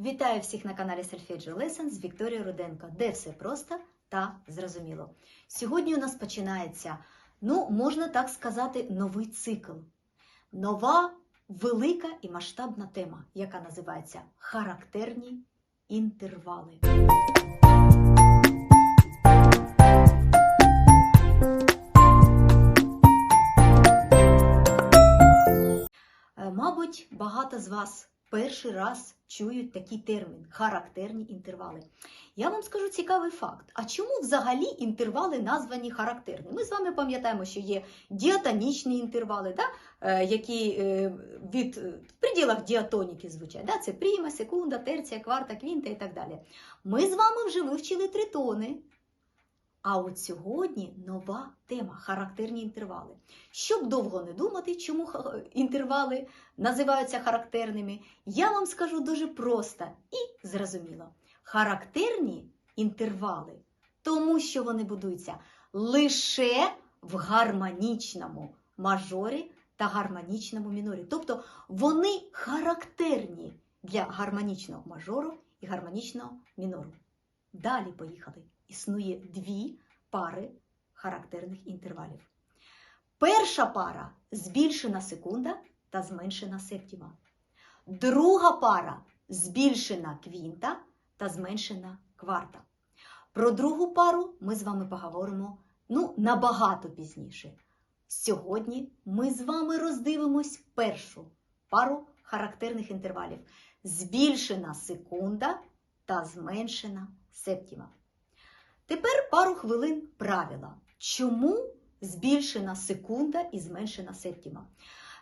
Вітаю всіх на каналі Solfeggio Lessons з Вікторією Руденко, де все просто та зрозуміло. Сьогодні у нас починається, ну, можна так сказати, новий цикл. Нова велика і масштабна тема, яка називається Характерні інтервали. Е, Мабуть, багато з вас перший раз чують такий термін характерні інтервали. Я вам скажу цікавий факт. А чому взагалі інтервали названі характерні? Ми з вами пам'ятаємо, що є діатонічні інтервали, да? е, які е, від, е, в пределах діатоніки звучать. Да? Це пріма, секунда, терція, кварта, квінта і так далі. Ми з вами вже вивчили тритони. А от сьогодні нова тема характерні інтервали. Щоб довго не думати, чому інтервали називаються характерними, я вам скажу дуже просто і зрозуміло. Характерні інтервали, тому що вони будуються лише в гармонічному мажорі та гармонічному мінорі. Тобто вони характерні для гармонічного мажору і гармонічного мінору. Далі поїхали. Існує дві пари характерних інтервалів. Перша пара збільшена секунда та зменшена септіма. Друга пара збільшена квінта та зменшена кварта. Про другу пару ми з вами поговоримо ну, набагато пізніше. Сьогодні ми з вами роздивимось першу пару характерних інтервалів: збільшена секунда та зменшена септіма. Тепер пару хвилин правила. Чому збільшена секунда і зменшена септіма?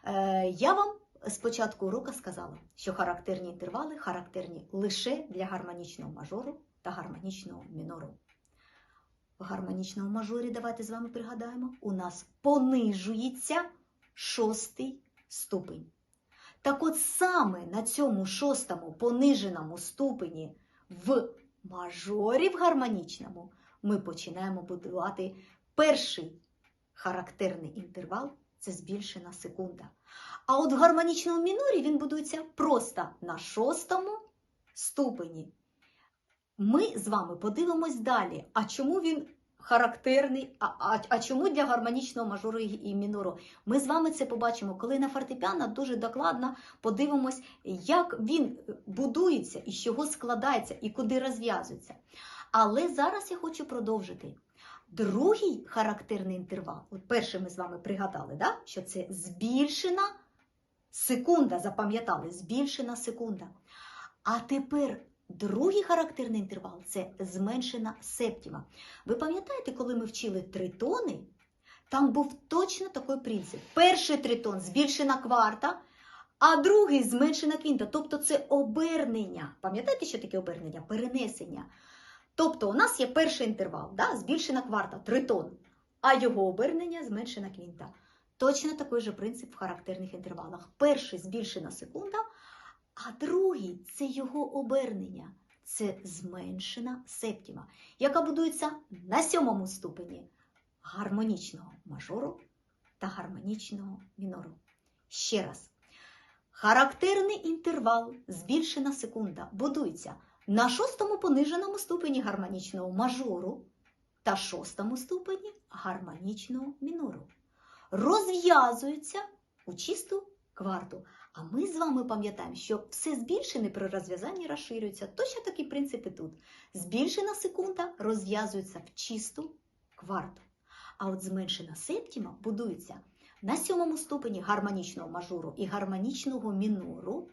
Е, я вам з початку уроку сказала, що характерні інтервали характерні лише для гармонічного мажору та гармонічного мінору. В гармонічному мажорі, давайте з вами пригадаємо, у нас понижується шостий ступень. Так от саме на цьому шостому пониженому ступені в мажорі в гармонічному ми починаємо будувати перший характерний інтервал це збільшена секунда. А от в гармонічному мінорі він будується просто на шостому ступені. Ми з вами подивимось далі. А чому він характерний? А, а, а чому для гармонічного мажору і, мінору? Ми з вами це побачимо, коли на фортепіано дуже докладно подивимось, як він будується, і з чого складається, і куди розв'язується. Але зараз я хочу продовжити. Другий характерний інтервал, от перший ми з вами пригадали, да? що це збільшена секунда, запам'ятали, збільшена секунда. А тепер другий характерний інтервал це зменшена септіма. Ви пам'ятаєте, коли ми вчили тритони, там був точно такий принцип. Перший тритон збільшена кварта, а другий зменшена квінта. Тобто це обернення. Пам'ятаєте, що таке обернення? Перенесення. Тобто у нас є перший інтервал, да? збільшена кварта, тритон, а його обернення зменшена квінта. Точно такий же принцип в характерних інтервалах. Перший збільшена секунда, а другий це його обернення. Це зменшена септіма, яка будується на сьомому ступені гармонічного мажору та гармонічного мінору. Ще раз. Характерний інтервал, збільшена секунда, будується на шостому пониженому ступені гармонічного мажору та шостому ступені гармонічного мінору. Розв'язується у чисту кварту. А ми з вами пам'ятаємо, що все збільшене при розв'язанні розширюється. Точно такі принципи тут. Збільшена секунда розв'язується в чисту кварту. А от зменшена септіма будується на сьомому ступені гармонічного мажору і гармонічного мінору.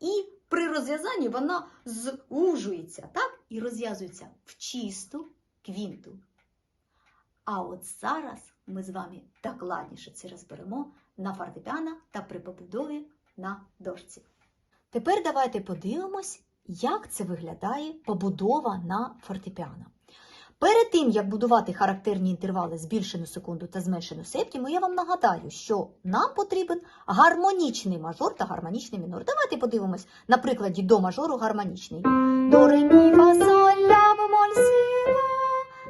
І при розв'язанні вона звужується, так? І розв'язується в чисту квінту. А от зараз ми з вами докладніше це розберемо на фортепіано та при побудові на дошці. Тепер давайте подивимось, як це виглядає побудова на фортепіано. Перед тим, як будувати характерні інтервали збільшену секунду та зменшену септіму, я вам нагадаю, що нам потрібен гармонічний мажор та гармонічний мінор. Давайте подивимось на прикладі до мажору гармонічний. До, ре, мі, фа, соль, ля.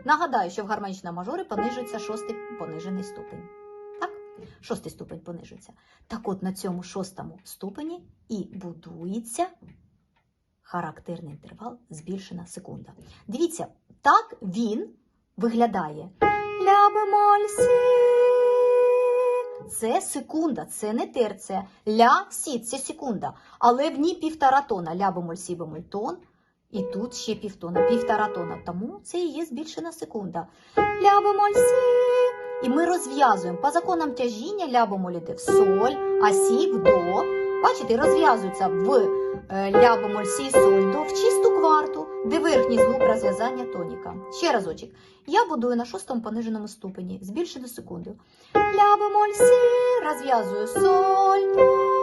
Нагадаю, що в гармонічному мажорі понижується шостий понижений ступень. Шостий ступень понижується. Так от на цьому шостому ступені і будується характерний інтервал збільшена секунда. Дивіться, так він виглядає. Ля бемоль сі. Це секунда, це не терція. Ля сі це секунда. Але в ній півтора тона. Ля бемоль сі бемоль тон. І тут ще півтона, півтора тона. Тому це і є збільшена секунда. Ля бемоль сі. І ми розв'язуємо по законам тяжіння ля бемоль в соль, а сі в до. Бачите, розв'язується в е, ля сі соль до в чисту кварту, де верхній звук розв'язання тоніка. Ще разочок. Я будую на шостому пониженому ступені, збільшену секунду. Ля бемоль сі, розв'язую соль, до.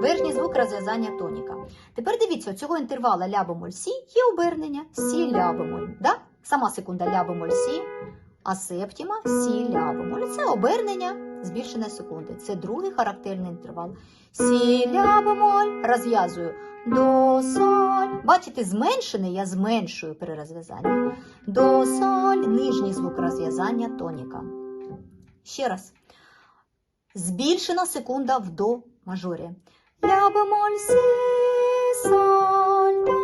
Верхній звук розв'язання тоніка. Тепер дивіться, цього інтервала ля бемоль сі є обернення сі ля бемоль. Да? Сама секунда ля бемоль сі, а септіма сі ля. Це обернення збільшеної секунди. Це другий характерний інтервал. Сі ля бемоль. Розв'язую до соль. Бачите, зменшений я зменшую при розв'язанні. До соль, нижній звук розв'язання тоніка. Ще раз. Збільшена секунда в до мажорі. Ля бемоль сі соль до.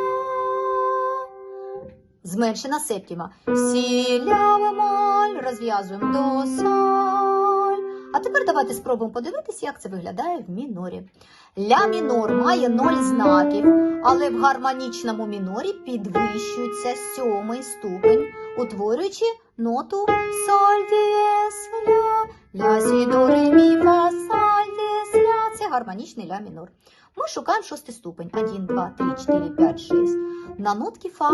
Зменшена септіма. Сі ля. Розв'язуємо до соль. А тепер давайте спробуємо подивитися, як це виглядає в мінорі. Ля мінор має ноль знаків, але в гармонічному мінорі підвищується сьомий ступень, утворюючи ноту соль дієс ля, ля сі до ре мі фа соль дієс ля. Це гармонічний ля мінор. Ми шукаємо шостий ступень. 1, 2, 3, 4, 5, 6. На нотки фа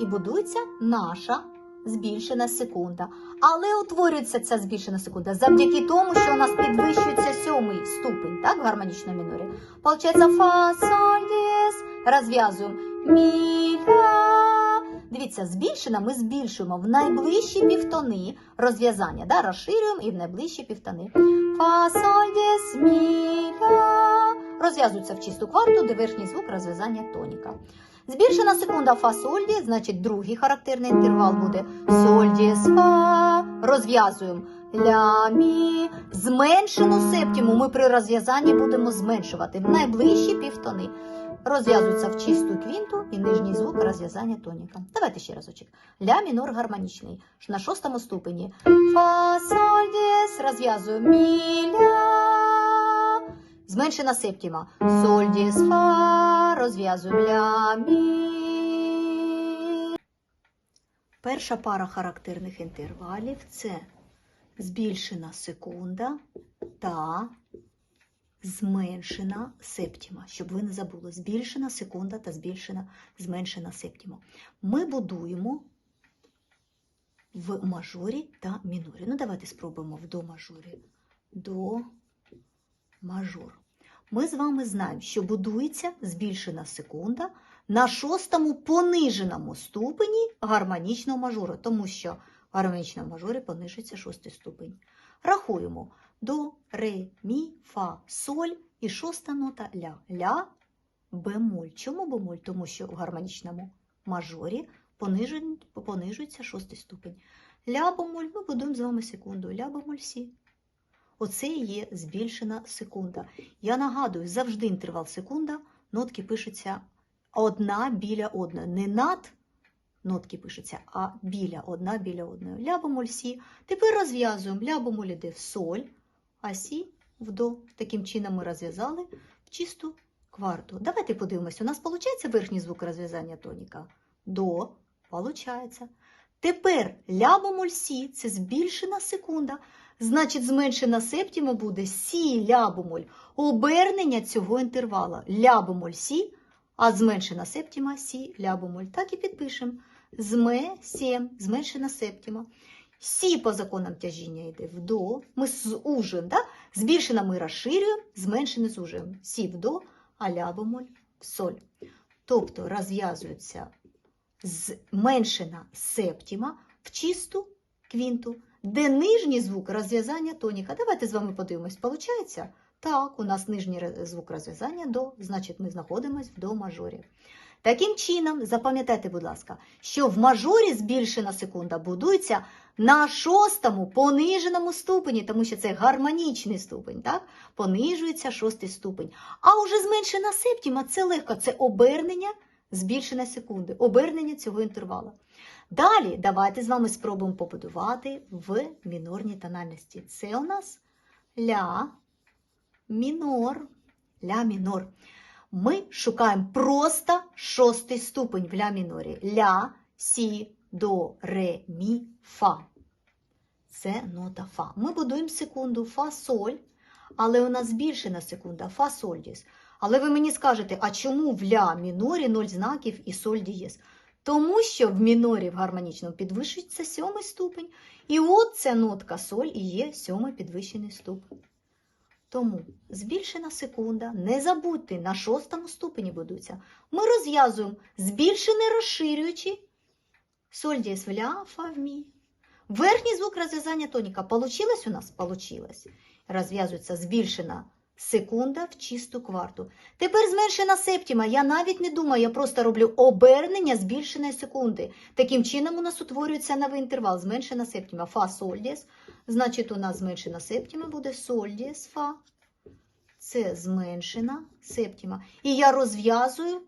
і будується наша збільшена секунда. Але утворюється ця збільшена секунда завдяки тому, що у нас підвищується сьомий ступень, так, в гармонічному мінорі. Получається фа, соль, дієс. Розв'язуємо мі, ля. Дивіться, збільшена ми збільшуємо в найближчі півтони розв'язання, да, розширюємо і в найближчі півтони. Фа, соль, дієс, мі, ля. Розв'язується в чисту кварту, де верхній звук розв'язання тоніка. Збільшена секунда фа соль дієс, значить другий характерний інтервал буде соль дієс фа. Розв'язуємо ля мі. Зменшену септіму ми при розв'язанні будемо зменшувати в найближчі півтони. Розв'язується в чисту квінту і нижній звук розв'язання тоніка. Давайте ще разочок. Ля мінор гармонічний. На шостому ступені. Фа соль дієс. Розв'язуємо мі ля. Зменшена септіма. Соль дієс фа. Розв'язуємо ля мі. Перша пара характерних інтервалів це збільшена секунда та зменшена септіма. Щоб ви не забули, збільшена секунда та збільшена зменшена септіма. Ми будуємо в мажорі та мінорі. Ну, давайте спробуємо в до мажорі. До мажор. Ми з вами знаємо, що будується збільшена секунда на шостому пониженому ступені гармонічного мажору, тому що в гармонічному мажорі понижується шостий ступень. Рахуємо до, ре, мі, фа, соль і шоста нота ля. Ля, бемоль. Чому бемоль? Тому що в гармонічному мажорі понижується шостий ступень. Ля бемоль, ми будуємо з вами секунду. Ля бемоль сі. Оце і є збільшена секунда. Я нагадую, завжди інтервал секунда, нотки пишуться одна біля одної. Не над нотки пишуться, а біля одна біля одної. Ля бемоль сі. Тепер розв'язуємо. Ля бемоль іде в соль, а сі в до. Таким чином ми розв'язали в чисту кварту. Давайте подивимося. У нас виходить верхній звук розв'язання тоніка? До. Получається. Тепер ля бемоль сі це збільшена секунда. Значить, зменшена септіма буде сі ля бемоль. Обернення цього інтервала. Ля бемоль сі, а зменшена септіма сі ля бемоль. Так і підпишемо. Зме сім, зменшена септіма. Сі по законам тяжіння йде в до. Ми зужуємо, да? збільшена ми розширюємо, зменшене зужуємо. Сі в до, а ля бемоль в соль. Тобто розв'язується зменшена септіма в чисту квінту, де нижній звук розв'язання тоніка. Давайте з вами подивимось, получається? Так, у нас нижній звук розв'язання до, значить, ми знаходимося в до мажорі. Таким чином, запам'ятайте, будь ласка, що в мажорі збільшена секунда будується на шостому пониженому ступені, тому що це гармонічний ступень, так? Понижується шостий ступень. А уже зменшена септіма це легко, це обернення збільшення секунди, обернення цього інтервала. Далі давайте з вами спробуємо побудувати в мінорній тональності. Це у нас ля мінор. Ля мінор. Ми шукаємо просто шостий ступень в ля мінорі. Ля, сі, до, ре, мі, фа. Це нота фа. Ми будуємо секунду фа, соль, але у нас збільшена секунда фа, соль дієс. Але ви мені скажете, а чому в ля мінорі ноль знаків і соль дієс? Тому що в мінорі в гармонічному підвищується сьомий ступень. І от ця нотка соль і є сьомий підвищений ступень. Тому збільшена секунда, не забудьте, на шостому ступені будуться. Ми розв'язуємо збільшений розширюючи соль дієс в ля, фа в мі. Верхній звук розв'язання тоніка. Получилось у нас? Получилось. Розв'язується збільшена секунда в чисту кварту. Тепер зменшена септіма. Я навіть не думаю, я просто роблю обернення збільшеної секунди. Таким чином у нас утворюється новий інтервал. Зменшена септіма. Фа соль дієс. Значить, у нас зменшена септіма буде соль дієс, фа. Це зменшена септіма. І я розв'язую,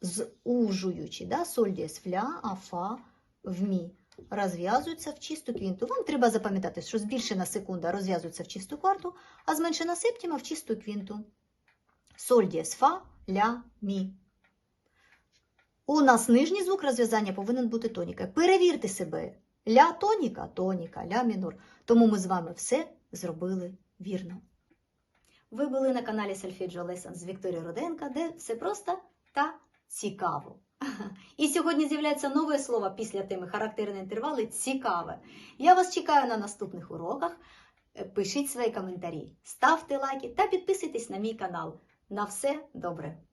зужуючи, да? соль дієс в ля, а фа в мі. Розв'язуються в чисту квінту. Вам треба запам'ятати, що збільшена секунда розв'язується в чисту кварту, а зменшена септіма в чисту квінту. Соль дієс фа, ля, мі. У нас нижній звук розв'язання повинен бути тоніка. Перевірте себе. Ля тоніка, тоніка, ля мінор. Тому ми з вами все зробили вірно. Ви були на каналі Solfeggio Lessons з Вікторією Руденка, де все просто та цікаво. І сьогодні з'являється нове слово після теми характерні інтервали цікаве. Я вас чекаю на наступних уроках. Е, Пишіть свої коментарі, ставте лайки та підписуйтесь на мій канал. На все добре!